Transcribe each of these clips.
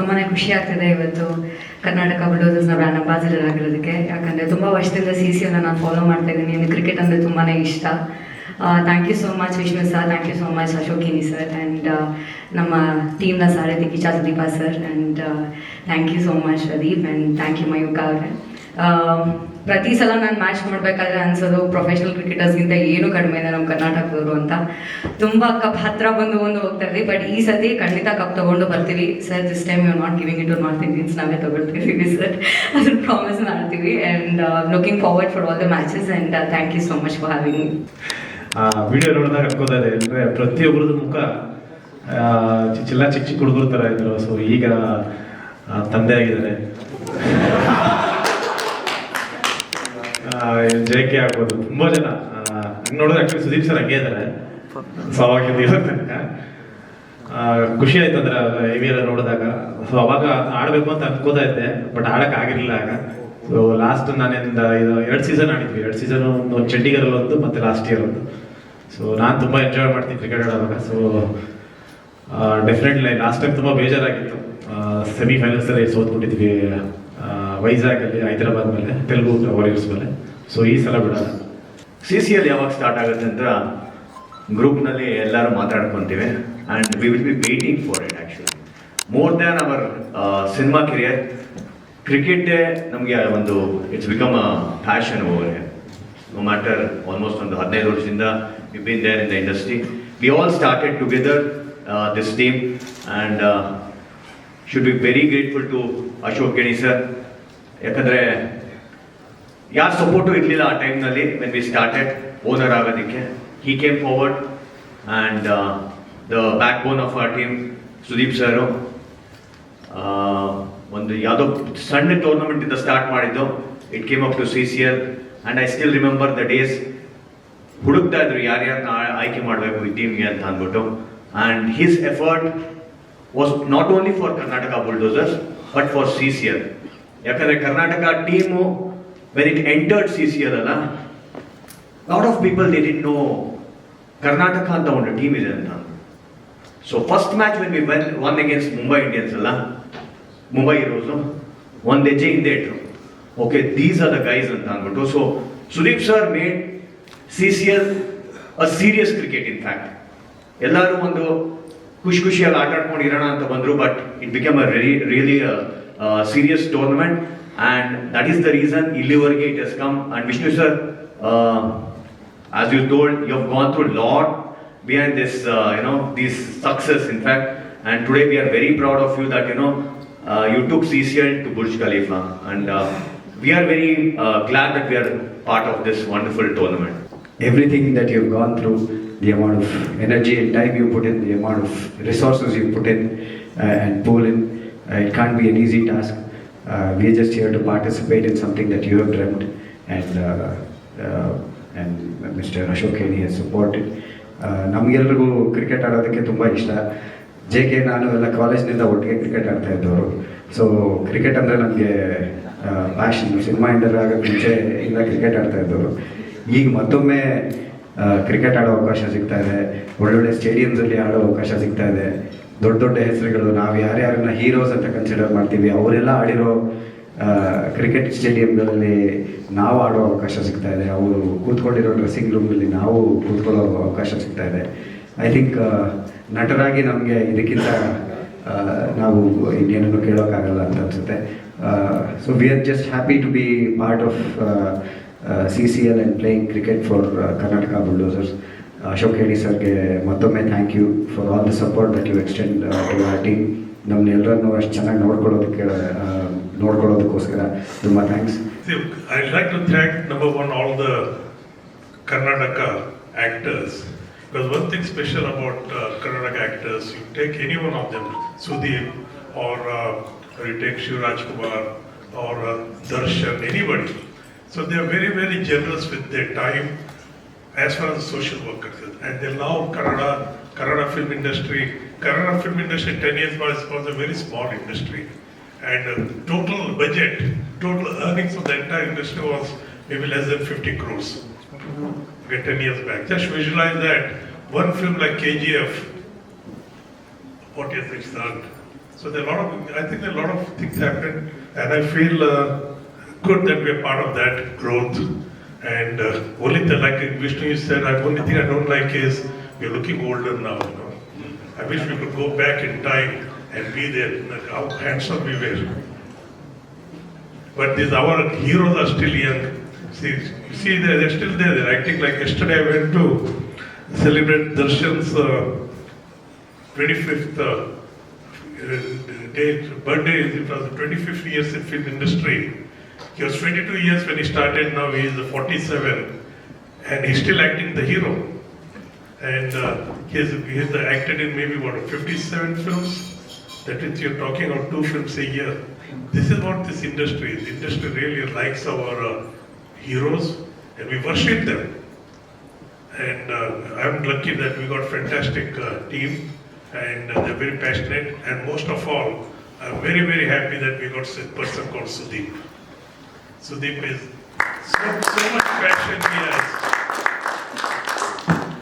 ತುಂಬಾ ಖುಷಿ ಆಗ್ತಿದೆ ಇವತ್ತು ಕರ್ನಾಟಕ ಬುಲ್ಡೋಸರ್ಸ್ನ ಬ್ರ್ಯಾಂಡ್ ಅಂಬಾಸಿಡರ್ ಆಗಿರೋದಕ್ಕೆ. ಯಾಕಂದರೆ ತುಂಬ ವರ್ಷದಿಂದ ಸಿ ಸಿ ನಾನು ಫಾಲೋ ಮಾಡ್ತಾ ಇದ್ದೀನಿ. ನನಗೆ ಕ್ರಿಕೆಟ್ ಅಂದರೆ ತುಂಬಾ ಇಷ್ಟ. Thank you so much Vishnu sir thank you so much ಅಶೋಕಿನಿ sir and ನಮ್ಮ ಟೀಮ್ನ ಸಾರಥಿ Kiccha Sudeep sir and thank you so much Pradeep. And thank you Mayuka ಅವರೇ. ಪ್ರತಿ ಸಲ ನಾನು ಮ್ಯಾಚ್ ಮಾಡಬೇಕಾದ್ರೆ ಅನ್ಸೋದು ಪ್ರೊಫೆಷನಲ್ ಕ್ರಿಕೆಟರ್ಸ್ಗಿಂತ ಏನು ಕಡಿಮೆ ಇದೆ ನಮ್ಮ ಕರ್ನಾಟಕದವರು ಅಂತ. ತುಂಬ ಕಪ್ ಹತ್ರ ಬಂದು ಬಂದು ಹೋಗ್ತಾ ಇದ್ವಿ ಬಟ್ ಈ ಸತಿ ಖಂಡಿತ ಕಪ್ ತಗೊಂಡು ಬರ್ತೀವಿ. Sir this time you not giving it ಮಾಡ್ತೀನಿ ಇಂಡಿಯನ್ಸ್ ನಾವೇ ತಗೊಳ್ತೀವಿ ಸರ್ ಅದ್ರ ಪ್ರಾಮಿಸ್ ಮಾಡ್ತೀವಿ and looking forward for all the matches and thank you so much for having video ನೋಡಿದಾಗ ಅನ್ಕೋತಾ ಇದೆ ಅಂದ್ರೆ ಪ್ರತಿಯೊಬ್ಬರದ್ದು ಮುಖ ಚಿಲ್ಲ ಚಿಕ್ಕ ಚಿಕ್ಕ ಹುಡುಗರು ತರ ಇದ್ರು. ಸೊ ಈಗ ತಂದೆ ಆಗಿದ್ದಾರೆ. ಜೆ ಕೆ ಆಗ್ಬೋದು. ತುಂಬಾ ಜನ ನೋಡಿದ್ರೆ ಆಕ್ಚುಲಿ ಸುದೀಪ್ ಸರ್ ಹಂಗೆ ಇದ್ದಾರೆ ಸೊ ಅವಾಗಿಂದ ಇರೋ ತನಕ ಆ, ಖುಷಿ ಆಯ್ತು ಅಂದ್ರೆ ಇವಿ ಎಲ್ಲ ನೋಡಿದಾಗ. ಸೊ ಅವಾಗ ಆಡ್ಬೇಕು ಅಂತ ಅನ್ಕೋತಾ ಇದ್ದೆ ಬಟ್ ಆಡಕ್ ಆಗಿರ್ಲಿಲ್ಲ ಆಗ. ಸೊ ಲಾಸ್ಟ್ ನಾನಿಂದ ಇದು ಎರಡು ಸೀಸನ್ ಆಡಿದ್ವಿ. ಎರಡು ಸೀಸನ್ ಒಂದು ಚಂಡೀಗಢಲ್ಲಿ ಒಂದು ಮತ್ತೆ ಲಾಸ್ಟ್ ಇಯರ್ ಒಂದು. ಸೊ ನಾನು ತುಂಬಾ ಎಂಜಾಯ್ ಮಾಡ್ತೀನಿ ಕ್ರಿಕೆಟ್ ಆಡುವಾಗ. ಸೊ ಡೆಫಿನೆಟ್ಲಿ ಲಾಸ್ಟ್ ಟೈಮ್ ತುಂಬಾ ಬೇಜಾರಾಗಿತ್ತು. ಸೆಮಿಫೈನಲ್ಸ್ ಅಲ್ಲಿ ಸೋತ್ಬಿಟ್ಟಿದ್ವಿ ವೈಜಾಗ್ ಅಲ್ಲಿ ಹೈದರಾಬಾದ್ ಮೇಲೆ ತೆಲುಗು ವಾರಿಯರ್ಸ್ ಮೇಲೆ. ಸೊ ಈ ಸಲ ಬಿಡೋಣ. ಸಿ ಸಿ ಎಲ್ ಯಾವಾಗ ಸ್ಟಾರ್ಟ್ ಆಗುತ್ತೆ ಅಂತ ಗ್ರೂಪ್ನಲ್ಲಿ ಎಲ್ಲರೂ ಮಾತಾಡ್ಕೊತೀವಿ. And we will be waiting for it actually more than our cinema career ಕ್ರಿಕೆಟೇ ನಮಗೆ ಒಂದು it's become a fashion over no matter almost ಒಂದು ಹದಿನೈದು ವರ್ಷದಿಂದ we been there in the industry we all started together this team and should be very grateful to Ashok Kheny sir ಯಾಕಂದರೆ ಯಾರ support ಇರಲಿಲ್ಲ ಆ ಟೈಮ್ನಲ್ಲಿ ವೆನ್ ವಿ ಸ್ಟಾರ್ಟೆಡ್ ಓನರ್ ಆಗೋದಕ್ಕೆ. He came forward and the backbone of our team Sudeep sir ಒಂದು ಯಾವುದೋ ಸಣ್ಣ ಟೂರ್ನಮೆಂಟಿಂದ ಸ್ಟಾರ್ಟ್ ಮಾಡಿದ್ದು. It came up to C C L and I still remember the days ಹುಡುಕ್ತಾ ಇದ್ರು ಯಾರ್ಯಾರನ್ನ ಆಯ್ಕೆ ಮಾಡಬೇಕು ಈ ಟೀಮ್ಗೆ ಅಂತ ಅಂದ್ಬಿಟ್ಟು. And his effort was not only for Karnataka bulldozers but for C C L ಯಾಕಂದರೆ Karnataka team it entered C L ಅಲ್ಲ lot of people they did no Karnataka ಅಂತ ಒಂದು ಟೀಮ್ ಇದೆ ಅಂತ. So first match when we when won against Mumbai Indians ಅಲ್ಲ ಮುಂಬೈ ಇರೋಸು ಒಂದು ಹೆಜ್ಜೆ ಹಿಂದೆ ಇಟ್ರು okay these are the guys ಅಂತ ಅಂದ್ಬಿಟ್ಟು. So Sudeep sir made C C L a serious cricket in fact ಎಲ್ಲರೂ ಒಂದು ಖುಷಿ ಖುಷಿಯಾಗಿ ಆಟ ಆಡ್ಕೊಂಡು ಇರೋಣ ಅಂತ ಬಂದರು but it become a really serious tournament And that is the reason Illivargate has come. And Vishnu sir, uh, as you told, you have gone through a lot behind this, uh, you know, this success, in fact. And today we are very proud of you that, you know, uh, you took CCL to Burj Khalifa. And uh, we are very uh, glad that we are part of this wonderful tournament. Everything that you've gone through, the amount of energy and time you put in, the amount of resources you put in uh, and pull in, uh, it can't be an easy task. Uh, we're just here to participate in something that you have dreamt, and and Mr. Ashok Heni has supported. Uh, ನಮಗೆಲ್ರಿಗೂ cricket ಆಡೋದಕ್ಕೆ ತುಂಬ ಇಷ್ಟ. J K ನಾನು ಎಲ್ಲ ಕಾಲೇಜ್ನಿಂದ ಒಟ್ಟಿಗೆ cricket ಆಡ್ತಾ ಇದ್ದವರು. So cricket ಅಂದರೆ ನನಗೆ ಪ್ಯಾಷನ್ ಸಿನಿಮಾ ಇಂಡರ್ ಆಗೋಕ್ಕೆ ಮುಂಚೆ ಇಂದ ಕ್ರಿಕೆಟ್ ಆಡ್ತಾ ಇದ್ದವರು. ಈಗ ಮತ್ತೊಮ್ಮೆ ಕ್ರಿಕೆಟ್ ಆಡೋ ಅವಕಾಶ ಸಿಗ್ತಾ ಇದೆ. ಒಳ್ಳೊಳ್ಳೆ ಸ್ಟೇಡಿಯಮ್ಸಲ್ಲಿ ಆಡೋ ಅವಕಾಶ ಸಿಗ್ತಾ ಇದೆ. ದೊಡ್ಡ ದೊಡ್ಡ ಹೆಸರುಗಳು. ನಾವು ಯಾರ್ಯಾರನ್ನ ಹೀರೋಸ್ ಅಂತ ಕನ್ಸಿಡರ್ ಮಾಡ್ತೀವಿ, ಅವರೆಲ್ಲ ಆಡಿರೋ ಕ್ರಿಕೆಟ್ ಸ್ಟೇಡಿಯಂಗಳಲ್ಲಿ ನಾವು ಆಡೋ ಅವಕಾಶ ಸಿಗ್ತಾ ಇದೆ. ಅವರು ಕೂತ್ಕೊಂಡಿರೋ ಡ್ರೆಸ್ಸಿಂಗ್ ರೂಮ್ನಲ್ಲಿ ನಾವು ಕೂತ್ಕೊಳ್ಳೋ ಅವಕಾಶ ಸಿಗ್ತಾ ಇದೆ. ಐ ಥಿಂಕ್ ನಟರಾಗಿ ನಮಗೆ ಇದಕ್ಕಿಂತ ನಾವು ಇನ್ನೇನನ್ನು ಕೇಳೋಕ್ಕಾಗಲ್ಲ ಅಂತ ಅನಿಸುತ್ತೆ. So we are just happy to be part of C C L and playing cricket for Karnataka bulldozers Ashok ಹೇಳಿ ಸರ್ಗೆ ಮತ್ತೊಮ್ಮೆ thank you for all the support that you extend to our team ನಮ್ಮನ್ನೆಲ್ಲರನ್ನೂ ಅಷ್ಟು ಚೆನ್ನಾಗಿ ನೋಡ್ಕೊಳ್ಳೋದಕ್ಕೆ ಆ, ನೋಡ್ಕೊಳ್ಳೋದಕ್ಕೋಸ್ಕರ ತುಂಬ thanks See, I'd like to thank number one all the Karnataka actors. Because one thing special about uh, Karnataka actors, you take any one of them, Sudeep or uh, you take Shivraj Kumar or uh, Darshan, anybody. So they are very, very generous with their time as far as social work is. And they love Kannada, Kannada film industry. Kannada film industry 10 years was, was a very small industry. And uh, total budget, total earnings of the entire industry was maybe less than 50 crores. Okay, 10 years back. Just visualize that. One film like KGF, what is it earned? So there are a lot of, I think are a lot of things happen, and I feel uh, good that we're part of that growth. And uh, only the like Vishnu said, I only thing I don't like is we're looking older now. You know? I wish we could go back in time and be there, like how handsome we were. But these our heroes are still young. See, you see, they're, they're still there. They're acting like yesterday. I went to celebrate Darshan's uh, 25th uh, uh, day, birthday. It was 25th years in film industry. He was 22 years when he started. Now he is 47, and he's still acting the hero. And uh, he has he has acted in maybe what 57 films. That is, you're talking about two films a year. This is what this industry is. The industry really likes our uh, heroes, and we worship them. And uh, I'm lucky that we got fantastic uh, team, and uh, they're very passionate. And most of all, I'm very very happy that we got a person called Sudeep. Sudeep is so, so much passion he has.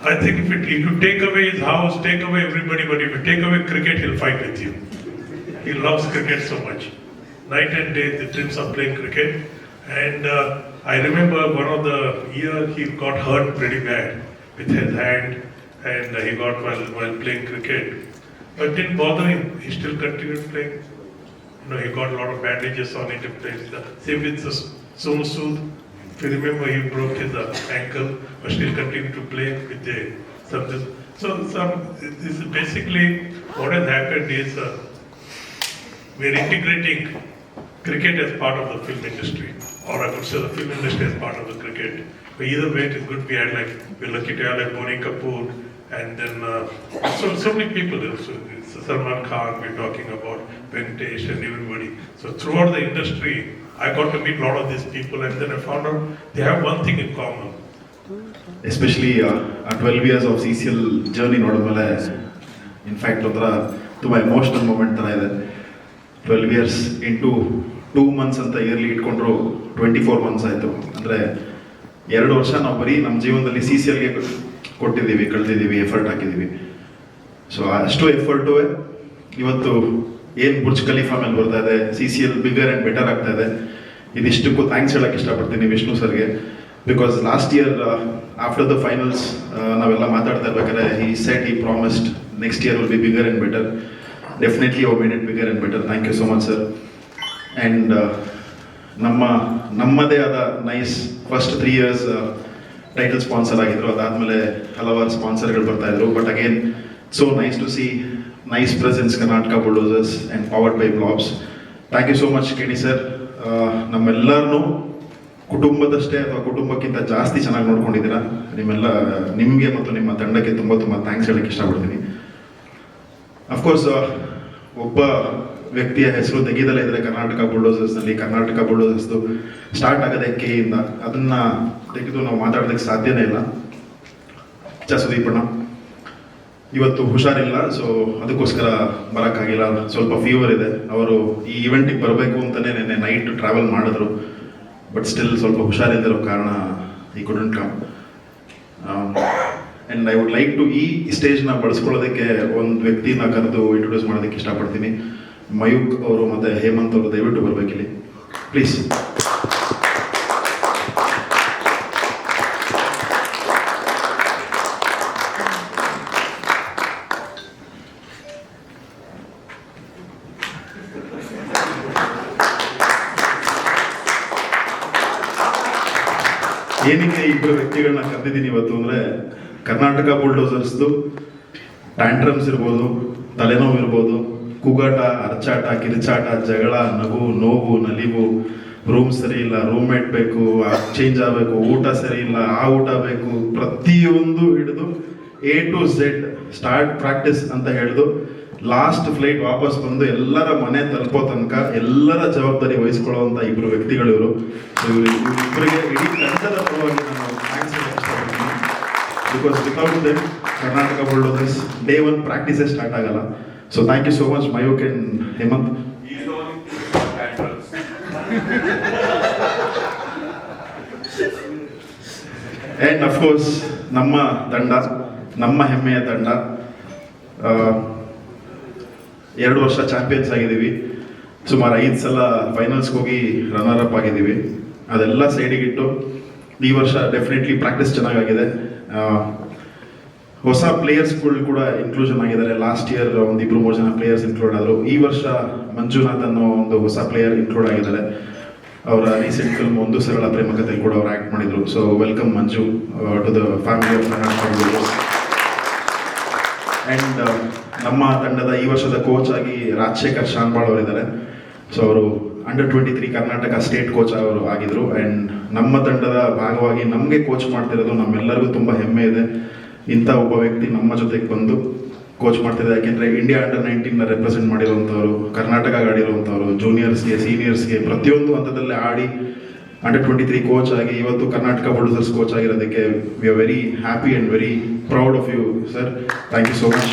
I think if, it, if you take away his house, take away everybody, but if you take away cricket, he'll fight with you. He loves cricket so much. Night and day, the dreams are playing cricket. And uh, I remember one of the year he got hurt pretty bad with his hand, and he got while while playing cricket. But didn't bother him. He still continued playing. You know, he got a lot of bandages on it. Same with Sonu Sood. If you remember, he broke his uh, ankle, but still continued to play with the some. So some. This is basically what has happened is uh, we're integrating cricket as part of the film industry, or I could say the film industry as part of the cricket. But either way, it is good. We had like we're lucky to have like Bonnie Kapoor, and then uh, so so many people. So it's Salman Khan. We're talking about Venkatesh and everybody. So throughout the industry, I got to meet a lot of these people, and then I found out they have one thing in common. Especially ಆ twelve years of C C L journey ನೋಡಿದ್ಮೇಲೆ in fact ಒಂಥರ ತುಂಬ emotional moment ಥರ ಇದೆ twelve years into two months ಅಂತ early ಇಟ್ಕೊಂಡ್ರು twenty four months ಆಯಿತು ಅಂದರೆ ಎರಡು ವರ್ಷ ನಾವು ಬರೀ ನಮ್ಮ ಜೀವನದಲ್ಲಿ ಸಿ ಸಿ ಎಲ್ಗೆ ಕೊಟ್ಟಿದ್ದೀವಿ ಕಳೆದಿದ್ದೀವಿ ಎಫರ್ಟ್ ಹಾಕಿದ್ದೀವಿ ಸೊ ಅಷ್ಟು ಎಫರ್ಟು ಇವತ್ತು ಏನು ಬುರ್ಜ್ ಖಲೀಫಾ ಮೇಲೆ ಬರ್ತಾ ಇದೆ C C L bigger and better ಆಗ್ತಾ ಇದೆ. ಇದಿಷ್ಟಕ್ಕೂ ಥ್ಯಾಂಕ್ಸ್ ಹೇಳಕ್ಕೆ ಇಷ್ಟಪಡ್ತೀನಿ ವಿಷ್ಣು ಸರ್ಗೆ. Because last year after the finals ನಾವೆಲ್ಲ ಮಾತಾಡ್ತಾ ಇರ್ಬೇಕಾದ್ರೆ ಈ ಸೆಟ್ ಈ promised next year will be bigger and better definitely have made it bigger and better thank you so much sir and ನಮ್ಮ, ನಮ್ಮದೇ ಆದ nice first three years title sponsor ಆಗಿದ್ರು. ಅದಾದಮೇಲೆ ಹಲವಾರು ಸ್ಪಾನ್ಸರ್ಗಳು ಬರ್ತಾಯಿದ್ರು but again so nice to see nice presence Karnataka Bulldozers and powered by Blobs. Thank you so much ಕೇಳಿ sir ನಮ್ಮೆಲ್ಲರನ್ನೂ ಕುಟುಂಬದಷ್ಟೇ ಅಥವಾ ಕುಟುಂಬಕ್ಕಿಂತ ಜಾಸ್ತಿ ಚೆನ್ನಾಗಿ ನೋಡ್ಕೊಂಡಿದ್ದೀರಾ? ನಿಮ್ಮೆಲ್ಲ, ನಿಮಗೆ ಮತ್ತು ನಿಮ್ಮ ತಂಡಕ್ಕೆ ತುಂಬ ತುಂಬ ಥ್ಯಾಂಕ್ಸ್ ಹೇಳಕ್ಕೆ ಇಷ್ಟಪಡ್ತೀನಿ. ಅಫ್ಕೋರ್ಸ್ ಒಬ್ಬ ವ್ಯಕ್ತಿಯ ಹೆಸರು ತೆಗೆದಲೇ ಇದ್ರೆ ಕರ್ನಾಟಕ ಬುಲ್ಡೋಸರ್ಸ್ನಲ್ಲಿ ಕರ್ನಾಟಕ ಬುಲ್ಡೋಸರ್ಸ್ದು ಸ್ಟಾರ್ಟ್ ಆಗೋದೇ ಇಂದ. ಅದನ್ನು ತೆಗೆದು ನಾವು ಮಾತಾಡೋದಕ್ಕೆ ಸಾಧ್ಯನೇ ಇಲ್ಲ. ಚ ಸುದೀಪಣ್ಣ ಇವತ್ತು ಹುಷಾರಿಲ್ಲ ಸೊ ಅದಕ್ಕೋಸ್ಕರ ಬರೋಕ್ಕಾಗಿಲ್ಲ. ಸ್ವಲ್ಪ ಫೀವರ್ ಇದೆ. ಅವರು ಈ ಇವೆಂಟಿಗೆ ಬರಬೇಕು ಅಂತಲೇ ನಿನ್ನೆ ನೈಟ್ ಟ್ರಾವೆಲ್ ಮಾಡಿದ್ರು. ಬಟ್ ಸ್ಟಿಲ್ ಸ್ವಲ್ಪ ಹುಷಾರಿಲ್ಲದಿರೋ ಕಾರಣ ಈ couldn't come and I would like to ಈ ಸ್ಟೇಜ್ನ ಬಳಸ್ಕೊಳ್ಳೋದಕ್ಕೆ ಒಂದು ವ್ಯಕ್ತಿನ ಕರೆದು ಇಂಟ್ರೊಡ್ಯೂಸ್ ಮಾಡೋದಕ್ಕೆ ಇಷ್ಟಪಡ್ತೀನಿ. ಮಯೂಕ್ ಅವರು ಮತ್ತು ಹೇಮಂತ್ ಅವರು ದಯವಿಟ್ಟು ಬರಬೇಕಿಲ್ಲಿ. ಪ್ಲೀಸ್ ಏನಕ್ಕೆ ಇಬ್ಬರು ವ್ಯಕ್ತಿಗಳನ್ನ ಕರೆದಿದ್ದೀನಿ ಇವತ್ತು ಅಂದ್ರೆ ಕರ್ನಾಟಕ ಬುಲ್ಡೋಸರ್ಸ್ದು ಟ್ಯಾಂಟ್ರಮ್ಸ್ ಇರ್ಬೋದು, ತಲೆನೋವು ಇರ್ಬೋದು, ಕೂಗಾಟ ಅರ್ಚಾಟ ಕಿರ್ಚಾಟ, ಜಗಳ, ನಗು, ನೋವು, ನಲಿವು ರೂಮ್ ಸರಿ ಇಲ್ಲ ರೂಮ್ಮೇಟ್ ಬೇಕು ಚೇಂಜ್ ಆಗಬೇಕು, ಊಟ ಸರಿ ಇಲ್ಲ, ಆ ಊಟ ಬೇಕು, ಪ್ರತಿಯೊಂದು ಹಿಡಿದು A to Z start practice ಅಂತ ಹೇಳಿದು ಲಾಸ್ಟ್ ಫ್ಲೈಟ್ ವಾಪಸ್ ಬಂದು ಎಲ್ಲರ ಮನೆ ತಲುಪೋ ತನಕ ಎಲ್ಲರ ಜವಾಬ್ದಾರಿ ವಹಿಸ್ಕೊಳ್ಳುವಂತ ಇಬ್ಬರು ವ್ಯಕ್ತಿಗಳು ಇವರು. ಇಬ್ಬರಿಗೆ ಇಡೀ ತಂಡದ ಪರವಾಗಿ ನಾನು thanks because without them Karnataka bulldozers day one ಪ್ರಾಕ್ಟೀಸೇ start ಆಗಲ್ಲ. So thank you so much Mayuk and Hemant and of course ನಮ್ಮ ತಂಡ ನಮ್ಮ ಹೆಮ್ಮೆಯ ತಂಡ ಆ, ಎರಡು ವರ್ಷ ಚಾಂಪಿಯನ್ಸ್ ಆಗಿದ್ದೀವಿ. ಸುಮಾರು ಐದು ಸಲ ಫೈನಲ್ಸ್ಗೆ ಹೋಗಿ ರನ್ನರ್ ಅಪ್ ಆಗಿದ್ದೀವಿ. ಅದೆಲ್ಲ ಸೈಡಿಗಿಟ್ಟು ಈ ವರ್ಷ ಡೆಫಿನೆಟ್ಲಿ ಪ್ರಾಕ್ಟೀಸ್ ಚೆನ್ನಾಗಾಗಿದೆ. ಹೊಸ ಪ್ಲೇಯರ್ಸ್ಗಳು ಕೂಡ ಇನ್ಕ್ಲೂಷನ್ ಆಗಿದ್ದಾರೆ. ಲಾಸ್ಟ್ ಇಯರ್ ಒಂದಿಬ್ರು ಮೂರು ಜನ ಪ್ಲೇಯರ್ಸ್ ಇನ್ಕ್ಲೂಡ್ ಆದರು. ಈ ವರ್ಷ ಮಂಜುನಾಥ್ ಅನ್ನೋ ಒಂದು ಹೊಸ ಪ್ಲೇಯರ್ ಇನ್ಕ್ಲೂಡ್ ಆಗಿದ್ದಾರೆ. ಅವರ ರೀಸೆಂಟ್ ಫಿಲ್ಮ್ ಒಂದು ಸರಳ ಪ್ರೇಮಕತೆ ಕೂಡ ಅವ್ರು ಆ್ಯಕ್ಟ್ ಮಾಡಿದರು. So welcome Manju to the family of and ನಮ್ಮ ತಂಡದ ಈ ವರ್ಷದ ಕೋಚ್ ಆಗಿ ರಾಜಶೇಖರ್ ಶಾನ್ಬಾಳ್ ಅವರಿದ್ದಾರೆ. ಸೊ ಅವರು under twenty three Karnataka state coach ಅವರು ಆಗಿದ್ರು. ಅಂಡ್ ನಮ್ಮ ತಂಡದ ಭಾಗವಾಗಿ ನಮಗೆ ಕೋಚ್ ಮಾಡ್ತಿರೋದು ನಮ್ಮೆಲ್ಲರಿಗೂ ತುಂಬ ಹೆಮ್ಮೆ ಇದೆ. ಇಂಥ ಒಬ್ಬ ವ್ಯಕ್ತಿ ನಮ್ಮ ಜೊತೆಗೆ ಬಂದು ಕೋಚ್ ಮಾಡ್ತಿದ್ದಾರೆ. ಯಾಕೆಂದ್ರೆ ಇಂಡಿಯಾ ಅಂಡರ್ ನೈನ್ಟೀನ್ ರೆಪ್ರೆಸೆಂಟ್ ಮಾಡಿರುವಂಥವ್ರು, ಕರ್ನಾಟಕ ಆಡಿರುವಂಥವ್ರು ಜೂನಿಯರ್ಸ್ಗೆ ಸೀನಿಯರ್ಸ್ಗೆ ಪ್ರತಿಯೊಂದು ಹಂತದಲ್ಲೇ ಆಡಿ ಅಂಡರ್ ಟ್ವೆಂಟಿ ತ್ರೀ ಕೋಚ್ ಆಗಿ ಇವತ್ತು Karnataka bulldozers coach ಆಗಿರೋದಕ್ಕೆ we are very happy and very proud of you sir thank you so much